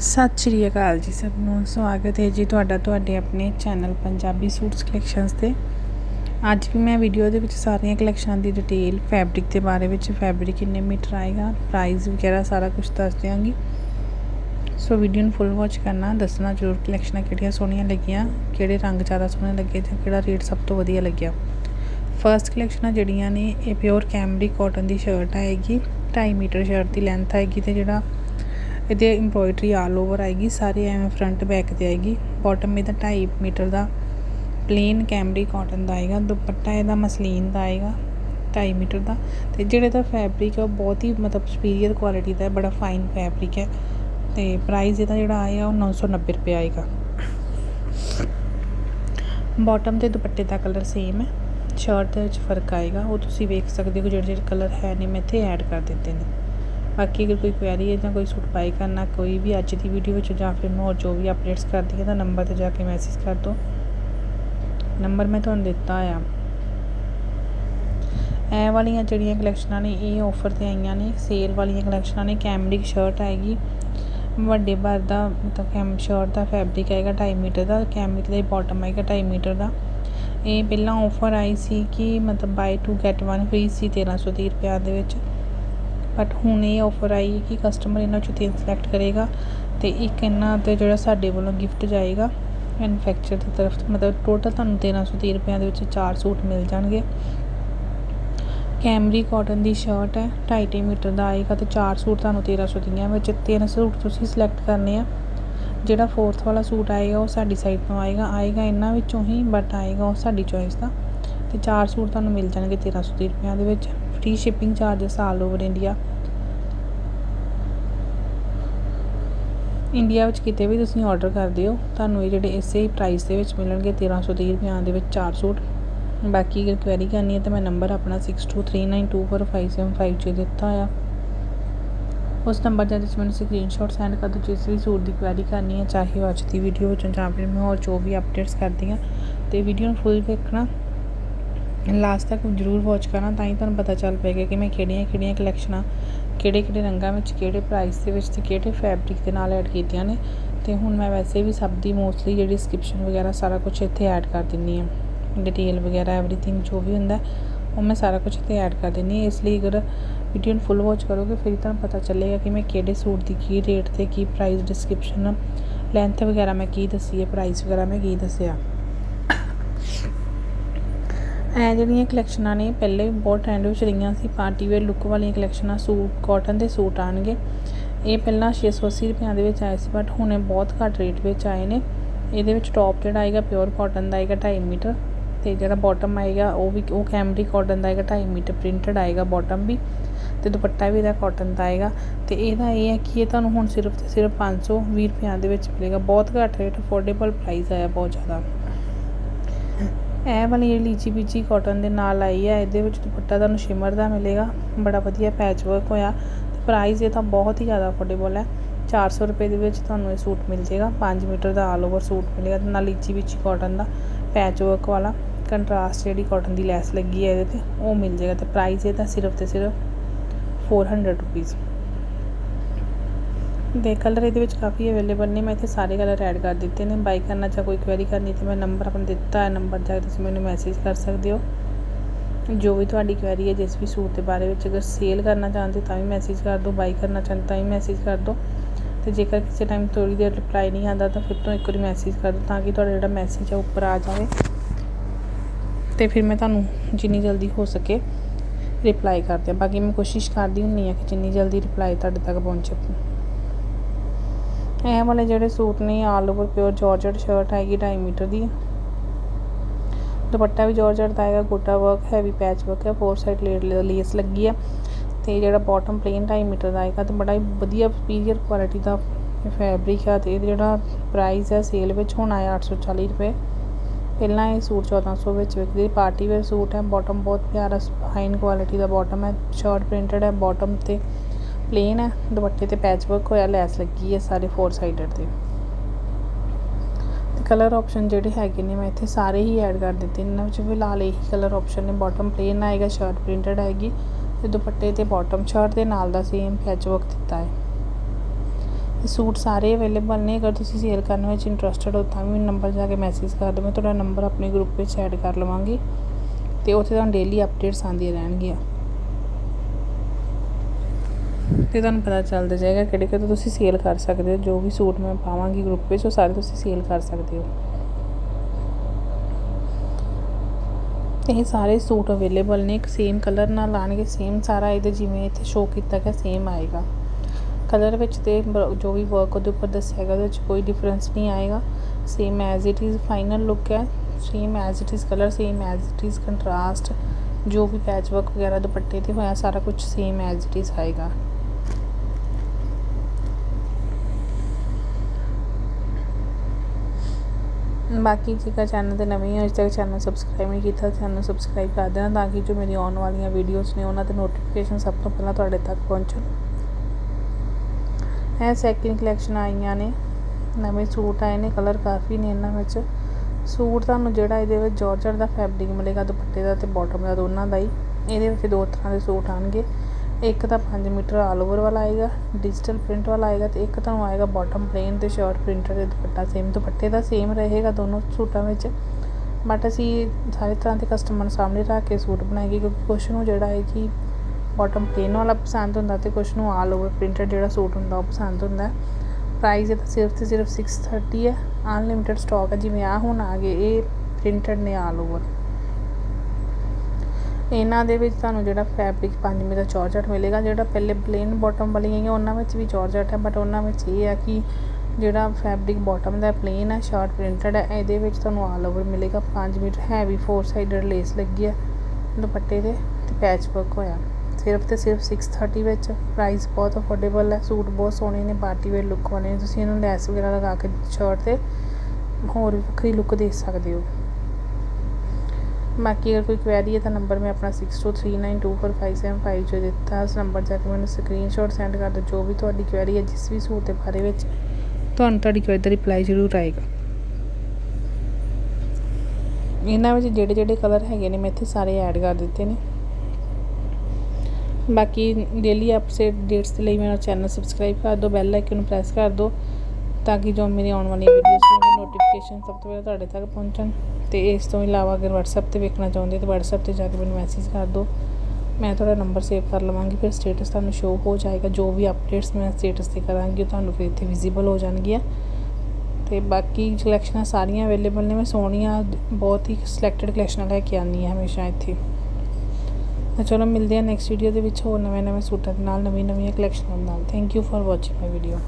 ਸਤਿ ਸ਼੍ਰੀ ਅਕਾਲ ਜੀ ਸਭ ਨੂੰ। ਸਵਾਗਤ ਹੈ ਜੀ ਤੁਹਾਡਾ ਤੁਹਾਡੇ ਆਪਣੇ ਚੈਨਲ ਪੰਜਾਬੀ ਸੂਟਸ ਕਲੈਕਸ਼ਨਸ ਤੇ। ਅੱਜ ਵੀ ਮੈਂ ਵੀਡੀਓ ਦੇ ਵਿੱਚ ਸਾਰੀਆਂ ਕਲੈਕਸ਼ਨਾਂ ਦੀ ਡਿਟੇਲ ਫੈਬਰਿਕ ਦੇ ਬਾਰੇ ਵਿੱਚ ਫੈਬਰਿਕ ਕਿੰਨੇ ਮੀਟਰ ਆਏਗਾ ਪ੍ਰਾਈਸ ਵਗੈਰਾ ਸਾਰਾ ਕੁਝ ਦੱਸ ਦਿਆਂਗੀ। ਸੋ ਵੀਡੀਓ ਨੂੰ ਫੁੱਲ ਵਾਚ ਕਰਨਾ, ਦੱਸਣਾ ਜ਼ਰੂਰ ਕਲੈਕਸ਼ਨਾਂ ਕਿਹੜੀਆਂ ਸੋਹਣੀਆਂ ਲੱਗੀਆਂ, ਕਿਹੜੇ ਰੰਗ ਜ਼ਿਆਦਾ ਸੋਹਣੇ ਲੱਗੇ ਜਾਂ ਕਿਹੜਾ ਰੇਟ ਸਭ ਤੋਂ ਵਧੀਆ ਲੱਗਿਆ। ਫਰਸਟ ਕਲੈਕਸ਼ਨਾਂ ਜਿਹੜੀਆਂ ਨੇ, ਇਹ ਪਿਓਰ ਕੈਮਰੀ ਕਾਟਨ ਦੀ ਸ਼ਰਟ ਆਏਗੀ 2.5 ਮੀਟਰ ਸ਼ਰਟ ਦੀ ਲੈਂਥ ਆਏਗੀ ਤੇ ਜਿਹੜਾ ਇਹਦੇ ਐਮਬ੍ਰੋਇਡਰੀ ਆਲ ਓਵਰ ਆਏਗੀ, ਸਾਰੇ ਐਵੇਂ ਫਰੰਟ ਬੈਕ ਤੇ ਆਏਗੀ। ਬਾਟਮ ਇਹਦਾ 2.5 ਮੀਟਰ ਦਾ ਪਲੇਨ ਕੈਮਰੀ ਕਾਟਨ ਦਾ ਆਏਗਾ, ਦੁਪੱਟਾ ਇਹਦਾ ਮਸਲੀਨ ਦਾ ਆਏਗਾ 2.5 ਮੀਟਰ ਦਾ। ਤੇ ਜਿਹੜੇ ਦਾ ਫੈਬਰਿਕ ਹੈ ਉਹ ਬਹੁਤ ਹੀ ਮਤਲਬ ਸੁਪੀਰੀਅਰ ਕੁਆਲਿਟੀ ਦਾ ਹੈ, ਬੜਾ ਫਾਈਨ ਫੈਬਰਿਕ ਹੈ। ਤੇ ਪ੍ਰਾਈਸ ਇਹਦਾ ਜਿਹੜਾ ਆਏਗਾ ਉਹ 990 ਰੁਪਏ ਆਏਗਾ। ਬਾਟਮ ਤੇ ਦੁਪੱਟੇ ਦਾ ਕਲਰ ਸੇਮ ਹੈ ਸ਼ਰਟ ਦੇ ਵਿੱਚ ਫ਼ਰਕ ਆਏਗਾ। ਉਹ ਤੁਸੀਂ ਵੇਖ ਸਕਦੇ ਹੋ ਜਿਹੜੇ ਜਿਹੜੇ ਕਲਰ ਹੈ ਨੇ ਮੈਂ ਇੱਥੇ ਐਡ ਕਰ ਦਿੱਤੇ ਨੇ। ਬਾਕੀ ਅਗਰ ਕੋਈ ਕੁਐਰੀ ਹੈ ਜਾਂ ਕੋਈ ਸੂਟ ਬਾਈ ਕਰਨਾ, ਕੋਈ ਵੀ ਅੱਜ ਦੀ ਵੀਡੀਓ ਵਿੱਚ ਜਾਂ ਫਿਰ ਮੈਂ ਹੋਰ ਜੋ ਵੀ ਅਪਡੇਟਸ ਕਰਦੀ ਹਾਂ, ਤਾਂ ਨੰਬਰ ਤੇ ਜਾ ਕੇ ਮੈਸੇਜ ਕਰ ਦਿਓ। ਨੰਬਰ ਮੈਂ ਤੁਹਾਨੂੰ ਦਿੱਤਾ ਆ। ਇਹ ਵਾਲੀਆਂ ਜਿਹੜੀਆਂ ਕਲੈਕਸ਼ਨਾਂ ਨੇ, ਇਹ ਆਫਰ ਤੇ ਆਈਆਂ ਨੇ। ਸੇਲ ਵਾਲੀਆਂ ਕਲੈਕਸ਼ਨਾਂ ਨੇ ਕੈਮਰਿਕ ਸ਼ਰਟ ਆਏਗੀ। ਵੱਡੇ ਭਰ ਦਾ, ਮਤਲਬ ਕੈਮ ਸ਼ਰਟ ਦਾ ਫੈਬਰਿਕ ਆਏਗਾ 2.5 ਮੀਟਰ ਦਾ ਕੈਮਰਿਕ ਦਾ ਬਾਟਮ ਆਏਗਾ 2.5 ਮੀਟਰ ਦਾ। ਇਹ ਪਹਿਲਾਂ ਆਫਰ ਆਈ ਸੀ ਕਿ ਮਤਲਬ ਬਾਈ 2 ਗੈਟ 1 ਫ੍ਰੀ ਸੀ 1330 ਰੁਪਏ ਦੇ ਵਿੱਚ। ਬਟ ਹੁਣ ਇਹ ਆਫਰ ਆਈ ਕਿ ਕਸਟਮਰ ਇਹਨਾਂ ਚੋਂ ਤਿੰਨ ਸਿਲੈਕਟ ਕਰੇਗਾ ਤੇ ਇੱਕ ਇਹਨਾਂ ਤੇ ਜਿਹੜਾ ਸਾਡੇ ਵੱਲੋਂ ਗਿਫਟ ਜਾਏਗਾ ਮੈਨੂਫੈਕਚਰ ਦੀ ਤਰਫ ਤੋਂ। ਮਤਲਬ ਟੋਟਲ ਤੁਹਾਨੂੰ 1330 ਰੁਪਏ ਦੇ ਵਿੱਚ ਚਾਰ ਸੂਟ ਮਿਲ ਜਾਣਗੇ। ਕੈਮਰੀ ਕਾਟਨ ਦੀ ਸ਼ਰਟ ਹੈ 2.5 ਮੀਟਰ ਦਾ ਆਏਗਾ ਤੇ ਚਾਰ ਸੂਟ ਤੁਹਾਨੂੰ 1330 ਵਿੱਚ ਤਿੰਨ ਸੂਟ ਤੁਸੀਂ ਸਿਲੈਕਟ ਕਰਨੇ ਆ। ਜਿਹੜਾ ਫੋਰਥ ਵਾਲਾ ਸੂਟ ਆਏਗਾ ਉਹ ਸਾਡੀ ਸਾਈਡ ਤੋਂ ਆਏਗਾ ਆਏਗਾ ਇਹਨਾਂ ਵਿੱਚੋਂ ਹੀ ਬਟ ਆਏਗਾ ਉਹ ਸਾਡੀ ਚੋਇਸ ਦਾ। ਤੇ ਚਾਰ ਸੂਟ ਤੁਹਾਨੂੰ ਮਿਲ ਜਾਣਗੇ 1330 ਰੁਪਏ ਦੇ ਵਿੱਚ। Free shipping charges all over India India ਵਿੱਚ ਕਿਤੇ ਵੀ ਤੁਸੀਂ ਆਰਡਰ ਕਰਦੇ ਹੋ, ਤੁਹਾਨੂੰ ਇਹ ਜਿਹੜੇ ਇਸੇ ਹੀ ਪ੍ਰਾਈਸ ਦੇ ਵਿੱਚ ਮਿਲਣਗੇ 1330 ਰੁਪਏ ਦੇ ਵਿੱਚ ਚਾਰ ਸੂਟ। ਬਾਕੀ ਅਗਰ ਕੁਐਰੀ ਕਰਨੀ ਹੈ ਤਾਂ ਮੈਂ ਨੰਬਰ ਆਪਣਾ 6239245755 'ਚ ਦਿੱਤਾ ਆ। ਉਸ ਨੰਬਰ ਤੇ ਤੁਸੀਂ ਮੈਨੂੰ ਸਕਰੀਨਸ਼ਾਟ ਸੈਂਡ ਕਰ ਦਿਓ, ਜਿਸ ਵੀ ਸੂਟ ਦੀ ਕੁਐਰੀ ਕਰਨੀ ਹੈ, ਚਾਹੇ ਉਹ ਅੱਜ ਦੀ ਵੀਡੀਓ ਵਿੱਚੋਂ ਜਾਂ ਫਿਰ ਮੈਂ ਹੋਰ ਜੋ ਵੀ ਅਪਡੇਟਸ ਕਰਦੀ ਹਾਂ। ਤੇ ਵੀਡੀਓ ਨੂੰ ਫੁੱਲ ਦੇਖਣਾ। ਲਾਸਟ ਤੱਕ ਜ਼ਰੂਰ ਵਾਚ ਕਰਨਾ, ਤਾਂ ਹੀ ਤੁਹਾਨੂੰ ਪਤਾ ਚੱਲ ਪਏਗਾ ਕਿ ਮੈਂ ਕਿਹੜੀਆਂ ਕਿਹੜੀਆਂ ਕਲੈਕਸ਼ਨਾਂ ਕਿਹੜੇ ਕਿਹੜੇ ਰੰਗਾਂ ਵਿੱਚ ਕਿਹੜੇ ਪ੍ਰਾਈਸ ਦੇ ਵਿੱਚ ਤੇ ਕਿਹੜੇ ਫੈਬਰਿਕ ਦੇ ਨਾਲ ਐਡ ਕੀਤੀਆਂ ਨੇ। ਤੇ ਹੁਣ ਮੈਂ ਵੈਸੇ ਵੀ ਸਭ ਦੀ ਮੋਸਟਲੀ ਜਿਹੜੀ ਡਿਸਕ੍ਰਿਪਸ਼ਨ ਵਗੈਰਾ ਸਾਰਾ ਕੁਝ ਇੱਥੇ ਐਡ ਕਰ ਦਿੰਨੀ ਆ ਡਿਟੇਲ ਵਗੈਰਾ ਐਵਰੀਥਿੰਗ ਜੋ ਵੀ ਹੁੰਦਾ, ਉਹ ਮੈਂ ਸਾਰਾ ਕੁਝ ਇੱਥੇ ਐਡ ਕਰ ਦਿੰਨੀ ਆ ਇਸ ਲਈ ਅਗਰ ਵੀਡੀਓ ਨੂੰ ਫੁੱਲ ਵਾਚ ਕਰੋਗੇ, ਫਿਰ ਤੁਹਾਨੂੰ ਪਤਾ ਚੱਲੇਗਾ ਕਿ ਮੈਂ ਕਿਹੜੇ ਸੂਟ ਦੀ ਕੀ ਰੇਟ ਤੇ ਕੀ ਪ੍ਰਾਈਸ ਡਿਸਕ੍ਰਿਪਸ਼ਨ ਲੈਂਥ ਵਗੈਰਾ ਮੈਂ ਕੀ ਦੱਸੀ ਹੈ ਪ੍ਰਾਈਸ ਵਗੈਰਾ ਮੈਂ ਕੀ ਦੱਸਿਆ। ਇਹ ਜਿਹੜੀਆਂ ਕਲੈਕਸ਼ਨਾਂ ਨੇ, ਪਹਿਲੇ ਵੀ ਬਹੁਤ ਟ੍ਰੈਂਡ ਵਿੱਚ ਰਹੀਆਂ ਸੀ ਪਾਰਟੀ ਵੇਅਰ ਲੁੱਕ ਵਾਲੀਆਂ ਕਲੈਕਸ਼ਨਾਂ ਸੂਟ ਕਾਟਨ ਦੇ ਸੂਟ ਆਣਗੇ ਇਹ ਪਹਿਲਾਂ 680 ਰੁਪਏ ਦੇ ਵਿੱਚ ਆਏ ਸੀ ਬਟ ਹੁਣ ਇਹ ਬਹੁਤ ਘੱਟ ਰੇਟ ਵਿੱਚ ਆਏ ਨੇ। ਇਹਦੇ ਵਿੱਚ ਟੌਪ ਜਿਹੜਾ ਆਏਗਾ ਪਿਓਰ ਕਾਟਨ ਦਾ ਆਏਗਾ 2.5 ਮੀਟਰ ਤੇ ਜਿਹੜਾ ਬਾਟਮ ਆਏਗਾ ਉਹ ਵੀ, ਉਹ ਕੈਮਰੀ ਕਾਟਨ ਦਾ ਆਏਗਾ 2.5 ਮੀਟਰ ਪ੍ਰਿੰਟਡ ਆਏਗਾ ਬਾਟਮ ਵੀ ਤੇ ਦੁਪੱਟਾ ਵੀ ਇਹਦਾ ਕਾਟਨ ਦਾ ਆਏਗਾ। ਤੇ ਇਹਦਾ ਇਹ ਹੈ ਕਿ ਇਹ ਤੁਹਾਨੂੰ ਹੁਣ ਸਿਰਫ ਤੇ ਸਿਰਫ 520 ਰੁਪਏ ਦੇ ਵਿੱਚ ਮਿਲੇਗਾ। ਬਹੁਤ ਘੱਟ ਰੇਟ ਅਫੋਰਡੇਬਲ ਪ੍ਰਾਈਸ ਆਇਆ ਬਹੁਤ ਜ਼ਿਆਦਾ। ਇਹ ਵਾਲੀ ਜਿਹੜੀ ਲੀਚੀ ਪੀਚੀ ਕਾਟਨ ਦੇ ਨਾਲ ਆਈ ਹੈ ਇਹਦੇ ਵਿੱਚ ਦੁਪੱਟਾ ਤੁਹਾਨੂੰ ਸ਼ਿਮਰ ਦਾ ਮਿਲੇਗਾ, ਬੜਾ ਵਧੀਆ ਪੈਚ ਵਰਕ ਹੋਇਆ ਤੇ ਪ੍ਰਾਈਸ ਇਹ ਤਾਂ ਬਹੁਤ ਹੀ ਜ਼ਿਆਦਾ ਅਫੋਰਡੇਬਲ ਹੈ। 400 ਰੁਪਏ ਦੇ ਵਿੱਚ ਤੁਹਾਨੂੰ ਇਹ ਸੂਟ ਮਿਲ ਜਾਏਗਾ 5 ਮੀਟਰ ਦਾ ਆਲ ਓਵਰ ਸੂਟ ਮਿਲੇਗਾ ਤੇ ਨਾਲ ਲੀਚੀ ਪੀਚੀ ਕਾਟਨ ਦਾ ਪੈਚ ਵਰਕ ਵਾਲਾ ਕੰਟਰਾਸਟ ਜਿਹੜੀ ਕਾਟਨ ਦੀ ਲੈਸ ਲੱਗੀ ਹੈ ਇਹਦੇ ਤੇ, ਉਹ ਮਿਲ ਜਾਏਗਾ ਤੇ ਪ੍ਰਾਈਸ ਇਹ ਤਾਂ ਸਿਰਫ ਤੇ ਸਿਰਫ 400 ਰੁਪੀਸ ਦੇ ਕਲਰ ਇਹਦੇ ਵਿੱਚ ਕਾਫੀ ਅਵੇਲੇਬਲ ਨੇ। ਮੈਂ ਇੱਥੇ ਸਾਰੇ ਕਲਰ ਐਡ ਕਰ ਦਿੱਤੇ ਨੇ। ਬਾਈ ਕਰਨਾ ਚਾਹ ਕੋਈ ਕੁਐਰੀ ਕਰਨੀ ਤੇ ਮੈਂ ਨੰਬਰ ਆਪਣਾ ਦਿੱਤਾ ਹੈ। ਨੰਬਰ ਜਾ ਕੇ ਤੁਸੀਂ ਮੈਨੂੰ ਮੈਸੇਜ ਕਰ ਸਕਦੇ ਹੋ। ਜੋ ਵੀ ਤੁਹਾਡੀ ਕੁਐਰੀ ਹੈ, ਜਿਸ ਵੀ ਸੂਟ ਦੇ ਬਾਰੇ ਵਿੱਚ ਅਗਰ ਸੇਲ ਕਰਨਾ ਚਾਹੁੰਦੇ ਤਾਂ ਵੀ ਮੈਸੇਜ ਕਰ ਦਿਓ। ਬਾਈ ਕਰਨਾ ਚਾਹੁੰਦੇ ਤਾਂ ਵੀ ਮੈਸੇਜ ਕਰ ਦਿਓ। ਤੇ ਜੇਕਰ ਕਿਸੇ ਟਾਈਮ ਥੋੜੀ ਦੇਰ ਰਿਪਲਾਈ ਨਹੀਂ ਆਉਂਦਾ, ਤਾਂ ਫਿਰ ਤੋਂ ਇੱਕ ਵਾਰੀ ਮੈਸੇਜ ਕਰ ਦਿਓ, ਤਾਂ ਕਿ ਤੁਹਾਡਾ ਜਿਹੜਾ ਮੈਸੇਜ ਹੈ ਉੱਪਰ ਆ ਜਾਵੇ। ਤੇ ਫਿਰ ਮੈਂ ਤੁਹਾਨੂੰ ਜਿੰਨੀ ਜਲਦੀ ਹੋ ਸਕੇ ਰਿਪਲਾਈ ਕਰ ਦਿਆਂ ਬਾਕੀ ਮੈਂ ਕੋਸ਼ਿਸ਼ ਕਰਦੀ ਹੁੰਨੀ ਆ ਕਿ ਜਿੰਨੀ ਜਲਦੀ ਰਿਪਲਾਈ ਤੁਹਾਡੇ ਤੱਕ ਪਹੁੰਚੇ। ਇਹ ਵਾਲੇ ਜਿਹੜੇ ਸੂਟ ਨੇ all over pure georgette shirt ਆਏਗੀ 2.5 ਮੀਟਰ ਦੀ। ਦੁਪੱਟਾ ਵੀ ਜਾਰਜਟ ਦਾ ਆਏਗਾ ਗੋਟਾ ਵਰਕ ਹੈਵੀ ਪੈਚ ਵਰਕ ਹੈ ਫੋਰ ਸਾਈਡ ਲੇਸ ਲੱਗੀ ਹੈ। ਤੇ ਜਿਹੜਾ ਬਾਟਮ ਪਲੇਨ 2.5 ਮੀਟਰ ਦਾ ਆਏਗਾ ਤੇ ਬੜਾ ਹੀ ਵਧੀਆ ਸੁਪੀਰੀਅਰ ਕੁਆਲਿਟੀ ਦਾ ਫੈਬਰਿਕ ਆ ਤੇ ਇਹ ਜਿਹੜਾ ਪ੍ਰਾਈਸ ਹੈ ਸੇਲ ਵਿੱਚ ਹੁਣ ਆਇਆ 840 ਰੁਪਏ। ਪਹਿਲਾਂ ਇਹ ਸੂਟ 1400 ਵਿੱਚ ਵਿਕਦੀ ਪਾਰਟੀ ਵੇਅਰ ਸੂਟ ਹੈ ਬਾਟਮ ਬਹੁਤ ਪਿਆਰਾ ਫਾਈਨ ਕੁਆਲਿਟੀ ਦਾ ਬਾਟਮ ਹੈ ਸ਼ਰਟ ਪ੍ਰਿੰਟਡ ਹੈ ਬਾਟਮ ਤੇ ਪਲੇਨ ਹੈ, ਦੁਪੱਟੇ ਤੇ ਪੈਚ ਵਰਕ ਹੋਇਆ, ਲੈਸ ਲੱਗੀ ਹੈ ਸਾਰੇ ਫੋਰ ਸਾਈਡਡ ਤੇ। ਤੇ ਕਲਰ ਆਪਸ਼ਨ ਜਿਹੜੇ ਹੈਗੇ ਨੇ, ਮੈਂ ਇੱਥੇ ਸਾਰੇ ਹੀ ਐਡ ਕਰ ਦਿੱਤੇ ਇਹਨਾਂ ਵਿੱਚ ਫਿਲਹਾਲ ਇਹੀ ਕਲਰ ਆਪਸ਼ਨ ਨੇ ਬਾਟਮ ਪਲੇਨ ਆਏਗਾ ਸ਼ਰਟ ਪ੍ਰਿੰਟਡ ਆਏਗੀ, ਤੇ ਦੁਪੱਟੇ ਤੇ ਬਾਟਮ ਸ਼ਰਟ ਦੇ ਨਾਲ ਦਾ ਸੇਮ ਪੈਚ ਵਰਕ ਦਿੱਤਾ ਹੈ। ਇਹ ਸੂਟ ਸਾਰੇ ਅਵੇਲੇਬਲ ਨੇ, ਅਗਰ ਤੁਸੀਂ ਸੇਲ ਕਰਨ ਵਿੱਚ ਇੰਟਰਸਟਿਡ ਹੋ, ਤਾਂ ਵੀ ਮੈਨੂੰ ਨੰਬਰ ਜਾ ਕੇ ਮੈਸੇਜ ਕਰ ਦਿਓ, ਮੈਂ ਤੁਹਾਡਾ ਨੰਬਰ ਆਪਣੇ ਗਰੁੱਪ ਵਿੱਚ ਐਡ ਕਰ ਲਵਾਂਗੀ, ਤੇ ਉੱਥੇ ਤੁਹਾਨੂੰ ਡੇਲੀ ਅਪਡੇਟਸ ਆਉਂਦੀਆਂ ਰਹਿਣਗੀਆਂ। ਅਤੇ ਤੁਹਾਨੂੰ ਪਤਾ ਚੱਲਦਾ ਜਾਏਗਾ ਕਿਹੜੇ ਕਿਹੜੇ ਤੁਸੀਂ ਸੇਲ ਕਰ ਸਕਦੇ ਹੋ, ਜੋ ਵੀ ਸੂਟ ਮੈਂ ਪਾਵਾਂਗੀ ਗਰੁੱਪ ਵਿੱਚ, ਉਹ ਸਾਰੇ ਤੁਸੀਂ ਸੇਲ ਕਰ ਸਕਦੇ ਹੋ। ਇਹ ਸਾਰੇ ਸੂਟ ਅਵੇਲੇਬਲ ਨੇ, ਇੱਕ ਸੇਮ ਕਲਰ ਨਾਲ ਆਣਗੇ ਸੇਮ ਸਾਰਾ ਇਹਦੇ ਜਿਵੇਂ ਇੱਥੇ ਸ਼ੋ ਕੀਤਾ ਗਿਆ ਸੇਮ ਆਏਗਾ। ਕਲਰ ਵਿੱਚ ਤੇ ਜੋ ਵੀ ਵਰਕ ਉਹਦੇ ਉੱਪਰ ਦੱਸਿਆ ਗਿਆ, ਉਹਦੇ ਵਿੱਚ ਕੋਈ ਡਿਫਰੈਂਸ ਨਹੀਂ ਆਏਗਾ। Same as it is final look ਹੈ। Same as it is colour same as it is contrast ਜੋ ਵੀ ਪੈਚ ਵਰਕ ਵਗੈਰਾ ਦੁਪੱਟੇ ਤੇ ਹੋਇਆ, ਸਾਰਾ ਕੁਝ ਸੇਮ ਐਜ਼ ਇਟ ਇਜ਼ ਆਏਗਾ। ਬਾਕੀ ਜੇਕਰ ਚੈਨਲ ਤੇ ਨਵੇਂ ਹੋ ਅਜੇ ਤੱਕ ਚੈਨਲ ਸਬਸਕ੍ਰਾਈਬ ਨਹੀਂ ਕੀਤਾ ਚੈਨਲ ਸਬਸਕ੍ਰਾਈਬ ਕਰ ਦੇਣਾ ਤਾਂ ਕਿ ਜੋ ਮੇਰੀ ਆਉਣ ਵਾਲੀਆਂ ਵੀਡੀਓਜ਼ ਨੇ, ਉਹਨਾਂ ਦੇ ਨੋਟੀਫਿਕੇਸ਼ਨ ਸਭ ਤੋਂ ਪਹਿਲਾਂ ਤੁਹਾਡੇ ਤੱਕ ਪਹੁੰਚਣ। ਇਹ ਸੈਕਿੰਡ ਕਲੈਕਸ਼ਨ ਆਈਆਂ ਨੇ। ਨਵੇਂ ਸੂਟ ਆਏ ਨੇ ਕਲਰ ਕਾਫੀ ਨੇ ਇਹਨਾਂ ਵਿੱਚ। ਸੂਟ ਤੁਹਾਨੂੰ ਜਿਹੜਾ ਇਹਦੇ ਵਿੱਚ ਜਾਰਜਟ ਦਾ ਫੈਬਰਿਕ ਮਿਲੇਗਾ, ਦੁਪੱਟੇ ਦਾ ਤੇ ਬਾਟਮ ਦਾ, ਦੋਨਾਂ ਦਾ ਹੀ। ਇਹਦੇ ਵਿੱਚ ਦੋ ਤਰ੍ਹਾਂ ਦੇ ਸੂਟ ਆਣਗੇ ਇੱਕ ਤਾਂ 5 ਮੀਟਰ ਆਲ ਓਵਰ ਵਾਲਾ ਆਏਗਾ ਡਿਜੀਟਲ ਪ੍ਰਿੰਟ ਵਾਲਾ ਆਏਗਾ ਤੇ ਇੱਕ ਤੁਹਾਨੂੰ ਆਏਗਾ ਬਾਟਮ ਪਲੇਨ ਤੇ ਸ਼ਾਰਟ ਪ੍ਰਿੰਟਡ ਦੇ ਦੁਪੱਟਾ ਸੇਮ ਦੁਪੱਟੇ ਦਾ ਸੇਮ ਰਹੇਗਾ ਦੋਨੋਂ ਸੂਟਾਂ ਵਿੱਚ। ਬਟ ਅਸੀਂ ਸਾਰੇ ਤਰ੍ਹਾਂ ਦੇ ਕਸਟਮਰ ਸਾਹਮਣੇ ਰੱਖ ਕੇ ਸੂਟ ਬਣਾਏਗੇ ਕਿਉਂਕਿ ਕੁਛ ਨੂੰ ਜਿਹੜਾ ਹੈ ਕਿ ਬਾਟਮ ਪਲੇਨ ਵਾਲਾ ਪਸੰਦ ਹੁੰਦਾ ਤੇ ਕੁਛ ਨੂੰ ਆਲ ਓਵਰ ਪ੍ਰਿੰਟਡ ਜਿਹੜਾ ਸੂਟ ਹੁੰਦਾ ਉਹ ਪਸੰਦ ਹੁੰਦਾ। ਪ੍ਰਾਈਸ ਇਹਦਾ ਸਿਰਫ ਤੇ ਸਿਰਫ 630 ਹੈ ਅਨਲਿਮਿਟਿਡ ਸਟਾਕ ਹੈ, ਜਿਵੇਂ ਆ ਹੁਣ ਆ ਗਏ, ਇਹ ਪ੍ਰਿੰਟਡ ਨੇ ਆਲ ਓਵਰ ਇਹਨਾਂ ਦੇ ਵਿੱਚ ਤੁਹਾਨੂੰ ਜਿਹੜਾ ਫੈਬਰਿਕ 5 ਮੀਟਰ ਜਾਰਜਟ ਮਿਲੇਗਾ, ਜਿਹੜਾ ਪਹਿਲੇ ਪਲੇਨ ਬਾਟਮ ਵਾਲੀਆਂ ਹੈਗੀਆਂ ਉਹਨਾਂ ਵਿੱਚ ਵੀ ਜਾਰਜਟ ਹੈ ਬਟ ਉਹਨਾਂ ਵਿੱਚ ਇਹ ਹੈ ਕਿ ਜਿਹੜਾ ਫੈਬਰਿਕ ਬਾਟਮ ਦਾ ਪਲੇਨ ਹੈ ਸ਼ਾਰਟ ਪ੍ਰਿੰਟਡ ਹੈ ਇਹਦੇ ਵਿੱਚ ਤੁਹਾਨੂੰ ਆਲ ਓਵਰ ਮਿਲੇਗਾ 5 metre heavy four sided lace ਲੱਗੀ ਹੈ ਦੁਪੱਟੇ ਦੇ ਤੇ ਪੈਚ ਵਰਕ ਹੋਇਆ। ਸਿਰਫ ਤੇ ਸਿਰਫ 630 ਵਿੱਚ ਪ੍ਰਾਈਸ ਬਹੁਤ ਅਫੋਰਡੇਬਲ ਹੈ ਸੂਟ ਬਹੁਤ ਸੋਹਣੇ ਨੇ ਪਾਰਟੀ ਵੇਅਰ ਲੁੱਕ ਵਾਲੇ ਨੇ, ਤੁਸੀਂ ਇਹਨੂੰ ਲੈਸ ਵਗੈਰਾ ਲਗਾ ਕੇ ਸ਼ਰਟ ਤੇ ਹੋਰ ਵੀ ਵੱਖਰੀ ਲੁੱਕ ਦੇ ਸਕਦੇ ਹੋ। ਬਾਕੀ ਅਗਰ ਕੋਈ ਕੁਐਰੀ ਹੈ ਤਾਂ ਨੰਬਰ ਮੈਂ ਆਪਣਾ 6239245755 ਜੋ ਦਿੱਤਾ, ਉਸ ਨੰਬਰ ਜਾ ਕੇ ਮੈਨੂੰ ਸਕਰੀਨਸ਼ਾਟ ਸੈਂਡ ਕਰ ਦਿਓ, ਜੋ ਵੀ ਤੁਹਾਡੀ ਕੁਐਰੀ ਹੈ, ਜਿਸ ਵੀ ਸੂਟ ਦੇ ਬਾਰੇ ਵਿੱਚ, ਤੁਹਾਨੂੰ ਤੁਹਾਡੀ ਕੁਐਰੀ ਦਾ ਰਿਪਲਾਈ ਜ਼ਰੂਰ ਆਏਗਾ। ਇਹਨਾਂ ਵਿੱਚ ਜਿਹੜੇ ਜਿਹੜੇ ਕਲਰ ਹੈਗੇ ਨੇ, ਮੈਂ ਇੱਥੇ ਸਾਰੇ ਐਡ ਕਰ ਦਿੱਤੇ ਨੇ। ਬਾਕੀ ਡੇਲੀ ਅਪਡੇਟ ਡੇਟਸ ਦੇ ਲਈ ਮੇਰਾ ਚੈਨਲ ਸਬਸਕ੍ਰਾਈਬ ਕਰ ਦਿਓ ਬੈਲ ਆਈਕਨ ਨੂੰ ਪ੍ਰੈਸ ਕਰ ਦਿਓ, ਤਾਂ ਕਿ ਜੋ ਮੇਰੀ ਆਉਣ ਵਾਲੀਆਂ ਵੀਡੀਓਜ਼ ਦੀ ਸਭ ਤੋਂ ਪਹਿਲਾਂ ਤੁਹਾਡੇ ਤੱਕ ਪਹੁੰਚਣ ਤੇ ਇਸ ਤੋਂ ਇਲਾਵਾ ਅਗਰ WhatsApp ਤੇ ਵੇਖਣਾ ਚਾਹੁੰਦੇ ਤਾਂ WhatsApp ਤੇ ਜਾ ਕੇ ਮੈਨੂੰ ਮੈਸੇਜ ਕਰ ਦਿਓ। ਮੈਂ ਤੁਹਾਡਾ ਨੰਬਰ ਸੇਵ ਕਰ ਲਵਾਂਗੀ, ਫਿਰ ਸਟੇਟਸ ਤੁਹਾਨੂੰ ਸ਼ੋ ਹੋ ਜਾਏਗਾ। ਜੋ ਵੀ ਅਪਡੇਟਸ ਮੈਂ ਸਟੇਟਸ ਤੇ ਕਰਾਂਗੀ, ਉਹ ਤੁਹਾਨੂੰ ਫਿਰ ਇੱਥੇ ਵਿਜ਼ੀਬਲ ਹੋ ਜਾਣਗੀਆਂ। ਤੇ ਬਾਕੀ ਕਲੈਕਸ਼ਨਾਂ ਸਾਰੀਆਂ ਅਵੇਲੇਬਲ ਨੇ। ਮੈਂ ਸੋਹਣੀਆਂ ਬਹੁਤ ਹੀ ਸਿਲੈਕਟਡ ਕਲੈਕਸ਼ਨਾਂ ਲੈ ਕੇ ਆਉਂਦੀ ਹਾਂ ਹਮੇਸ਼ਾ ਇੱਥੇ। ਤਾਂ ਚਲੋ ਮਿਲਦੇ ਹਾਂ ਨੈਕਸਟ ਵੀਡੀਓ ਦੇ ਵਿੱਚ। ਹੋਰ ਨਵੇਂ ਨਵੇਂ ਸੂਟਾਂ ਦੇ ਨਾਲ ਨਵੀਂ ਨਵੀਆਂ ਕਲੈਕਸ਼ਨਾਂ ਨਾਲ। Thank you for watching my video